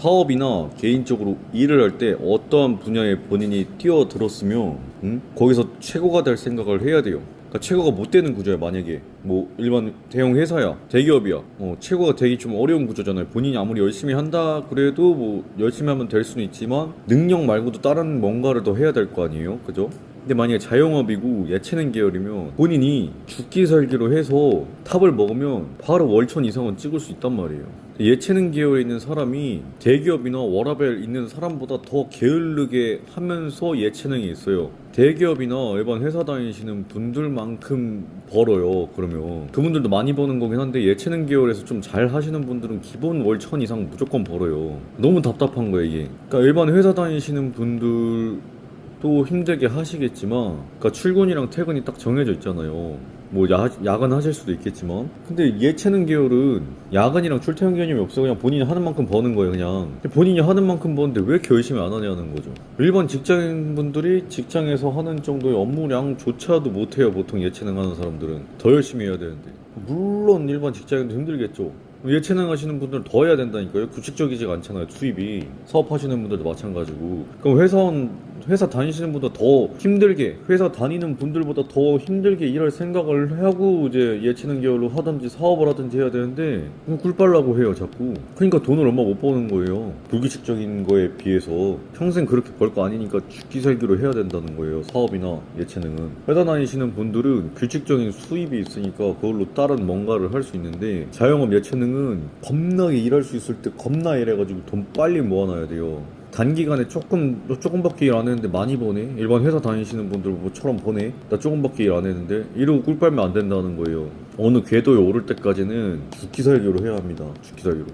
사업이나 개인적으로 일을 할 때 어떠한 분야에 본인이 뛰어들었으면 음? 거기서 최고가 될 생각을 해야 돼요. 그러니까 최고가 못 되는 구조야 만약에 뭐 일반 대형 회사야 대기업이야 어, 최고가 되기 좀 어려운 구조잖아요 본인이 아무리 열심히 한다 그래도 뭐 열심히 하면 될 수는 있지만 능력 말고도 다른 뭔가를 더 해야 될 거 아니에요 그죠? 근데 만약에 자영업이고 예체능 계열이면 본인이 죽기 살기로 해서 탑을 먹으면 바로 월천 이상은 찍을 수 있단 말이에요 예체능 계열에 있는 사람이 대기업이나 워라벨 있는 사람보다 더 게을르게 하면서 예체능이 있어요. 대기업이나 일반 회사 다니시는 분들만큼 벌어요. 그러면 그분들도 많이 버는 거긴 한데 예체능 계열에서 좀 잘 하시는 분들은 기본 월 천 이상 무조건 벌어요. 너무 답답한 거예요 이게. 그러니까 일반 회사 다니시는 분들 또 힘들게 하시겠지만 그러니까 출근이랑 퇴근이 딱 정해져 있잖아요 뭐 야, 야간 하실 수도 있겠지만 근데 예체능 계열은 야간이랑 출퇴근 개념이 없어 그냥 본인이 하는 만큼 버는 거예요 그냥 본인이 하는 만큼 버는데 왜 이렇게 열심히 안 하냐는 거죠 일반 직장인분들이 직장에서 하는 정도의 업무량조차도 못해요 보통 예체능 하는 사람들은 더 열심히 해야 되는데 물론 일반 직장인도 힘들겠죠 예체능 하시는 분들은 더 해야 된다니까요. 규칙적이지가 않잖아요. 수입이. 사업하시는 분들도 마찬가지고. 그럼 회사원, 회사 다니시는 분보다 더 힘들게, 회사 다니는 분들보다 더 힘들게 일할 생각을 하고 이제 예체능 계열로 하든지 사업을 하든지 해야 되는데, 그냥 꿀 빨라고 해요, 자꾸. 그러니까 돈을 얼마 못 버는 거예요. 불규칙적인 거에 비해서. 평생 그렇게 벌 거 아니니까 죽기 살기로 해야 된다는 거예요. 사업이나 예체능은. 회사 다니시는 분들은 규칙적인 수입이 있으니까 그걸로 다른 뭔가를 할 수 있는데, 자영업 예체능 은 겁나게 일할 수 있을 때 겁나 일해가지고 돈 빨리 모아놔야 돼요. 단기간에 조금 조금 밖에 일 안 했는데 많이 버네. 일반 회사 다니시는 분들 뭐처럼 버네. 나 조금 밖에 일 안 했는데 이러고 꿀 빨면 안 된다는 거예요. 어느 궤도에 오를 때까지는 죽기 살기로 해야 합니다. 죽기 살기로.